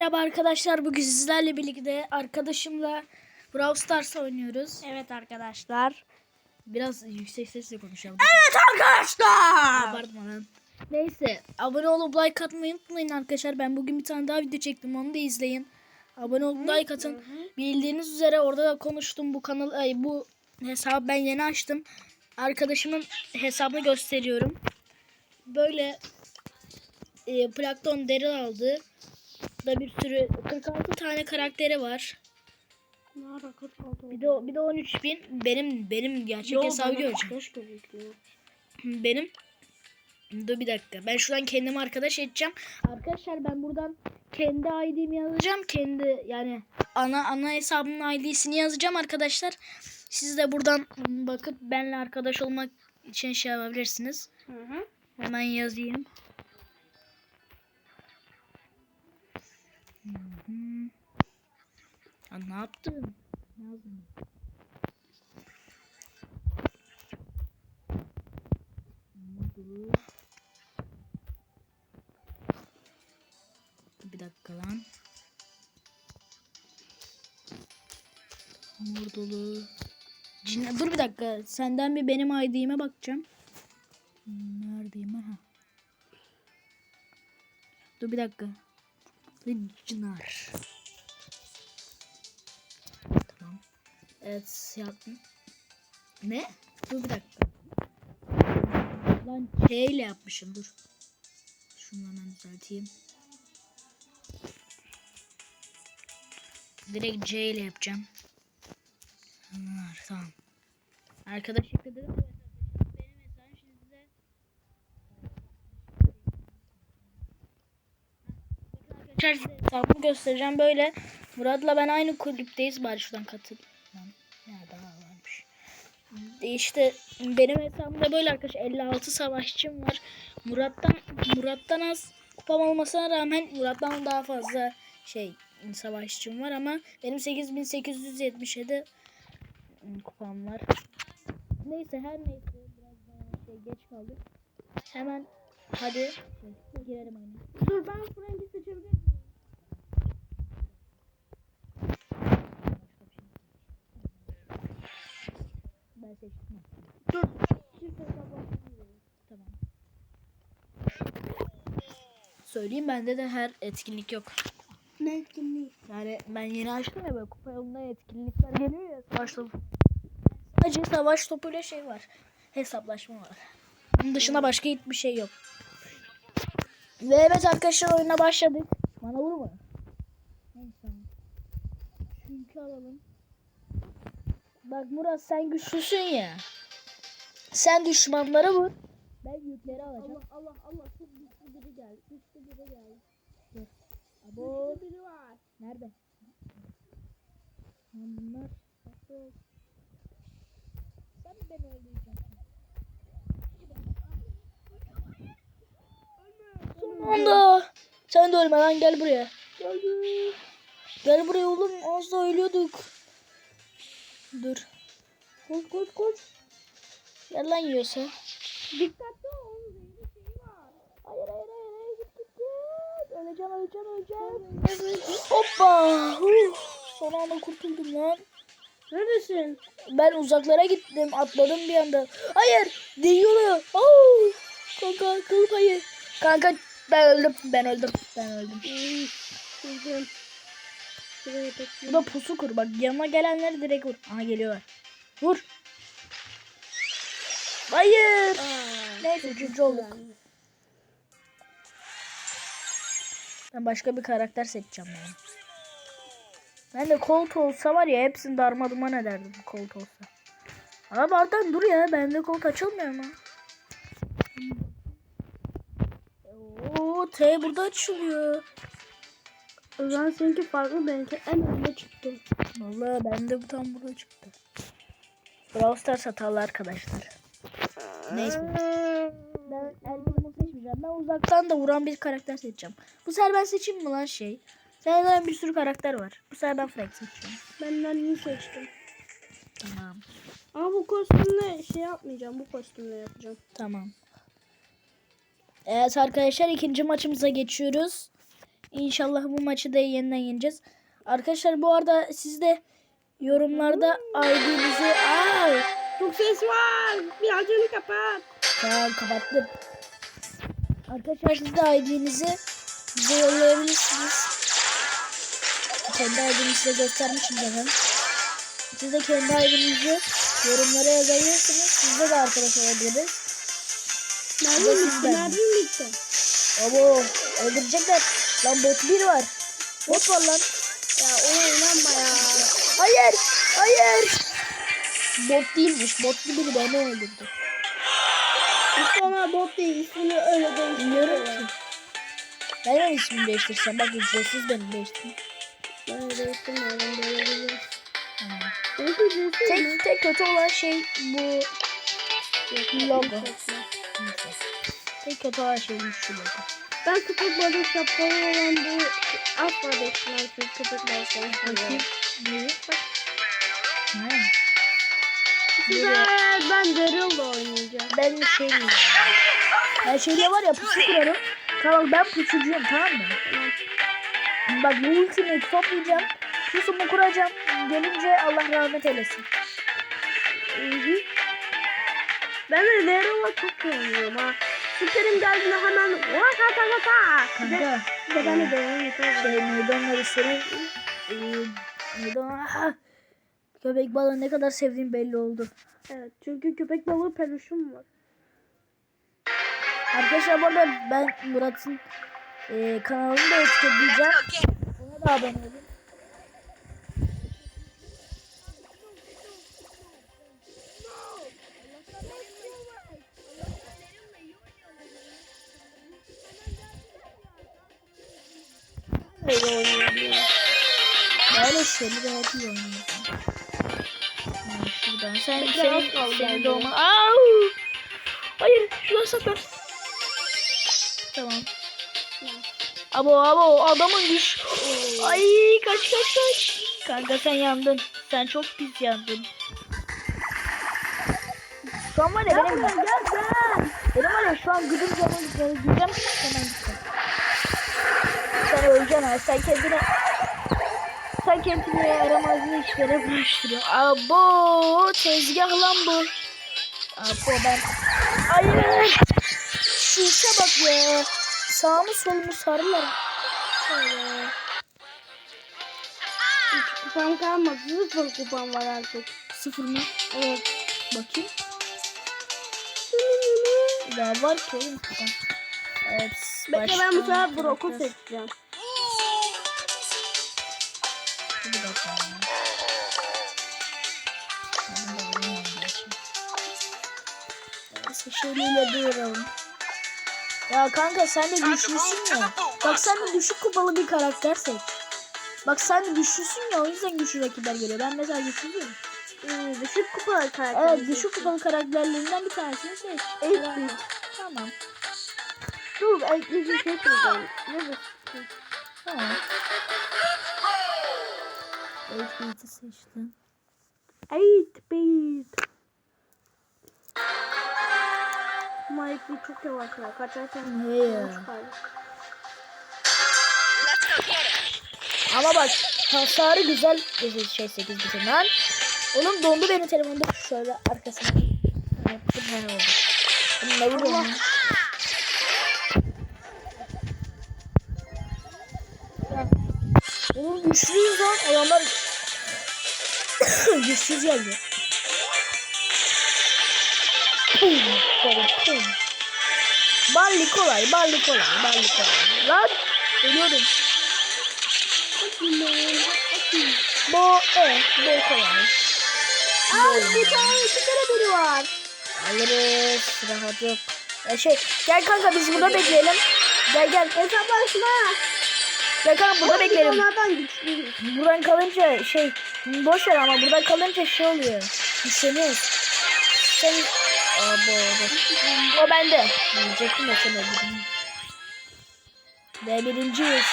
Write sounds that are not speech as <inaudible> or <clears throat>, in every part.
Merhaba arkadaşlar bugün sizlerle birlikte arkadaşımla Brawl Stars oynuyoruz. Evet arkadaşlar. Biraz yüksek sesle konuşalım. Evet arkadaşlar. Abartma lan. Neyse abone olup like atmayı unutmayın arkadaşlar. Ben bugün bir tane daha video çektim onu da izleyin. Abone olup like atın. Bildiğiniz üzere orada da konuştum bu kanal ay, bu hesabı ben yeni açtım. Arkadaşımın hesabını gösteriyorum. Böyle e, Plankton Daryl aldı. Da bir sürü 46 tane karakteri var. Bir de bir de 13 bin benim benim gerçek hesabı göreceğim. <clears throat> Benim Dur bir dakika. Ben şuradan kendimi arkadaş edeceğim. Arkadaşlar ben buradan kendi ID'mi yazacağım. Kendi yani ana ana hesabımın ID'sini yazacağım arkadaşlar. Siz de buradan bakıp benimle arkadaş olmak için şey yapabilirsiniz. Hemen yazayım. Hı hı. Ya ne yaptım? Yazdım. Dur. Bir dakika lan. Hamur dolu. Cin- Dur bir dakika. Senden bir benim ID'ime bakacağım. Neredeyim ha? Dur bir dakika. Çınar. Tamam. Evet yaptım. Ne? Dur bir dakika. Lan C ile yapmışım dur. Şunu hemen düzelteyim. Direkt C ile yapacağım. Bunlar tamam. Arkadaş yıkadı. Benim hesabım şimdi size Arkadaşlar hesabımı göstereceğim böyle. Murat'la ben aynı kulüpteyiz. Bari şuradan katıl. Ya daha varmış. İşte benim hesabımda böyle arkadaşlar 56 savaşçım var. Murat'tan Murat'tan az kupam olmasına rağmen Murat'tan daha fazla şey savaşçım var ama benim 8877 kupam var. Neyse her neyse biraz daha şey geç kaldık. Hemen hadi şey, girelim oyuna. Dur ben Frank'i seçtim. Dur. Tamam. Söyleyeyim bende de her etkinlik yok. Ne etkinliği? Yani ben yeni açtım ya böyle kupa yolunda etkinlikler geliyor ya savaş topu. Sadece savaş topuyla şey var. Hesaplaşma var. Bunun dışında başka hiçbir şey yok. Ve evet arkadaşlar oyuna başladık. Bana vurma. Neyse. Çünkü alalım. Bak Murat sen güçlüsün ya. Sen düşmanlara vur. Ben yükleri alacağım. Allah Allah Allah çok güçlü biri geldi. Güçlü biri geldi. Abo. Güçlü biri var. Nerede? Bunlar. Sen mi beni öldüreceksin? Son anda. Sen de ölme lan gel buraya. Geldi. Gel buraya oğlum az da ölüyorduk. Dur. Koş koş koş. Gel lan yiyorsa. Dikkatli ol. Hayır hayır hayır hayır git git git. Öleceğim öleceğim öleceğim. Hoppa. Son anda kurtuldum lan. Neredesin? Ben uzaklara gittim. Atladım bir anda. Hayır. Değiyorlar. Oh. Kanka kıl payı. Kanka ben öldüm. Ben öldüm. Ben öldüm. Şuraya Bu da pusu kur. Bak yanıma gelenleri direkt vur. Aha geliyorlar. Vur. Hayır. Aa, Neyse üçüncü olduk. Ben başka bir karakter seçeceğim yani. Ben de Colt olsa var ya hepsini darmaduman ederdim Colt olsa. Ama bardan dur ya bende Colt açılmıyor mu? Oo T burada açılıyor. O zaman seninki farklı benimki en önde çıktı. Vallahi bende bu tam burada çıktı. Brawl Stars hatalı arkadaşlar. Neyse. Ben elbette seçmeyeceğim. Ben uzaktan da vuran bir karakter seçeceğim. Bu sefer ben seçeyim mi lan şey? Senden bir sürü karakter var. Bu sefer ben Frank seçeceğim. Benden iyi seçtim. Tamam. Ama bu kostümle şey yapmayacağım. Bu kostümle yapacağım. Tamam. Evet arkadaşlar ikinci maçımıza geçiyoruz. İnşallah bu maçı da yeniden yeneceğiz. Arkadaşlar bu arada siz de yorumlarda ID'nizi... Aa, Çok ses var. Bir acını kapat. tamam kapattım. Arkadaşlar siz de ID'nizi bize yollayabilirsiniz. Kendi ID'nizi size göstermişim zaten. Siz de kendi ID'nizi yorumlara yazabilirsiniz. Sizde de arkadaş olabiliriz. Nasıl bitti. Mermi bitti. Abo öldürecekler. Lan bot bir var. Bot var lan. Ya oynanma ya. Hayır. Hayır. Bot değilmiş. Botlu biri beni öldürdü. İşte ona bot değil. İsmini öyle Bilmiyorum değiştiriyor. ki. Ben de ismini değiştirsem. Bak ücretsiz benim değiştirdim. Ben değiştirmiyorum. Böyle bir. Tek, tek kötü olan şey bu logo. Tek kötü olan şey şu logo. Ben köpek balığı şapkalı olan bu asla değiştirmem. Çünkü köpek Bakayım. seviyorum. Güzel. Ben Daryl'la oynayacağım. Ben şey diyeyim. Ben şeyle var ya pusu kurarım. Tamam ben pusucuyum tamam mı? Bak bu ultimate'i toplayacağım. Pusumu kuracağım. Gelince Allah rahmet eylesin. Hı hı. Ben de Daryl'la çok oynuyorum ha. Süperim geldiğinde hemen vaka vaka. Bir de, Kanka. de ben de yapıyorum. Şey neydi onları senin e? Ah! Köpek balığı ne kadar sevdiğim belli oldu. Evet çünkü köpek balığı peluşum var. Arkadaşlar bu arada ben Murat'ın e, kanalını da etiketleyeceğim. Ona da abone olun. Öyle oynuyorum. Böyle şöyle hep iyi oynuyorum. Şuradan sen senin, senin doğman. Au! Hayır şuradan saklan. Tamam. Abo abo adamın düş. Ay kaç kaç kaç. Kanka sen yandın. Sen çok pis yandın. Şu an var ya benim, Gel gel. benim var ya şu an gıdım canım gideceğim hemen gideceğim. Sen öleceksin ha sen kendine sen kendine yaramazlığı işlere bulaştırıyorsun. Abo tezgah lan bu. Abo ben. Hayır. Şu işe bak ya. Sağımı solumu sarılar. Şöyle. Hiç kupam kalmadı. Sıfır kupam var artık. Sıfır mı? Evet. Bakayım. Daha var ki oğlum kupam. Evet. Bekle ben bu sefer karakter. seçeceğim. Neyse şöyle duralım. Ya kanka sen de güçlüsün ya. Bak sen de düşük kupalı bir karakter seç. Bak sen de güçlüsün ya o yüzden güçlü rakipler geliyor. Ben mesela güçlüyüm. Hmm, düşük kupalı karakter. Evet düşük kupalı karakterlerinden bir tanesini seç. Eğitim. Tamam. Dur ekleyici şey seçeceğim. Ne bu? Tamam. Evet beat'i seçtim. Eight beat. Mike bir çok yavaş ya. Kaçarken yavaş kaldı. Ama bak hasarı güzel şey 8 bitim lan. Oğlum dondu benim telefonda şöyle arkasına. Bu ne oldu? Oğlum ne vuruyorsun? lan? Ya, Oğlum güçlüyüz lan adamlar güçsüz geldi. Pum, pum, pum. Balli kolay, balli kolay, balli kolay. Lan ölüyorum. Bo e, bo kolay. Aa bir tane iki tane biri var. Alırız. Rahat yok. Ya şey gel kanka biz burada bekleyelim. Gel gel. Hesaplaşma. Kanka burada bekleyelim. onlardan. Buradan kalınca şey boş ver ama buradan kalınca şey oluyor. Güçleniyoruz. Sen Abo, abo. O bende. Diyecektim ya sen öldürdün. Ve birinciyiz.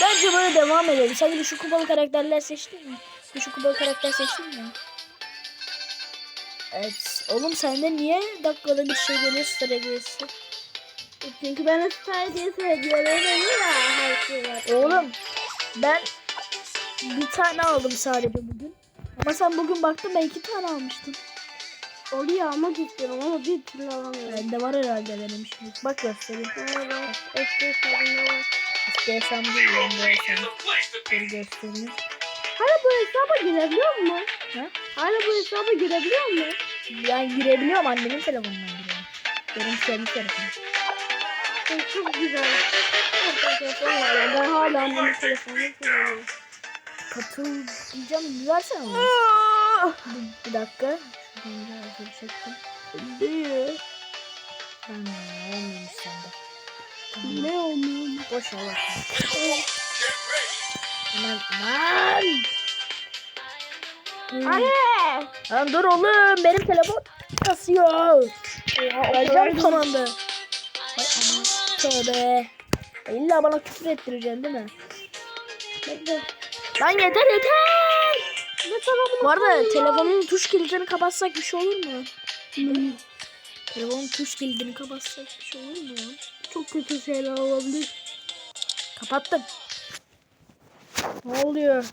Bence böyle devam edelim. Sen düşük kupalı karakterler seçtin mi? Düşük kupalı karakter seçtin mi? Evet. Oğlum sende niye dakikada bir şey geliyor star hediyesi? Çünkü ben Star diye söylüyorum ya her var. Oğlum ben bir tane aldım sadece bugün. Ama sen bugün baktın ben iki tane almıştım. Oluyor ama istiyorum ama bir türlü alamıyorum. Bende var herhalde benim şimdi. Bak göstereyim. Evet. Eski hesabımda var. İstersem değil bende hesabım. Dur göstereyim. Hala bu hesaba girebiliyor mu? Ha? Hala bu hesaba girebiliyor mu? Yani girebiliyorum annemin telefonundan giriyorum. Benim kendi telefonum. Ay, Çok güzel. Ben hala annemin telefonunu kullanıyorum. Katıl diyeceğim versene bana. Bir, bir dakika. Şuradan biraz geri çektim. Değil. Ben olmuyormuş sende. Tamam. Ne olmuyor? Boş ver. Aman aman. Hmm. Anne! Lan dur oğlum benim telefon kasıyor. Vereceğim son anda. Tövbe. İlla bana küfür ettireceksin değil mi? Bekle. Lan yeter yeter. Ne Bu arada telefonun tuş kilidini kapatsak bir şey olur mu? Hmm, Telefonun tuş kilidini kapatsak bir şey olur mu? Çok kötü şeyler olabilir. Kapattım. Ne oluyor?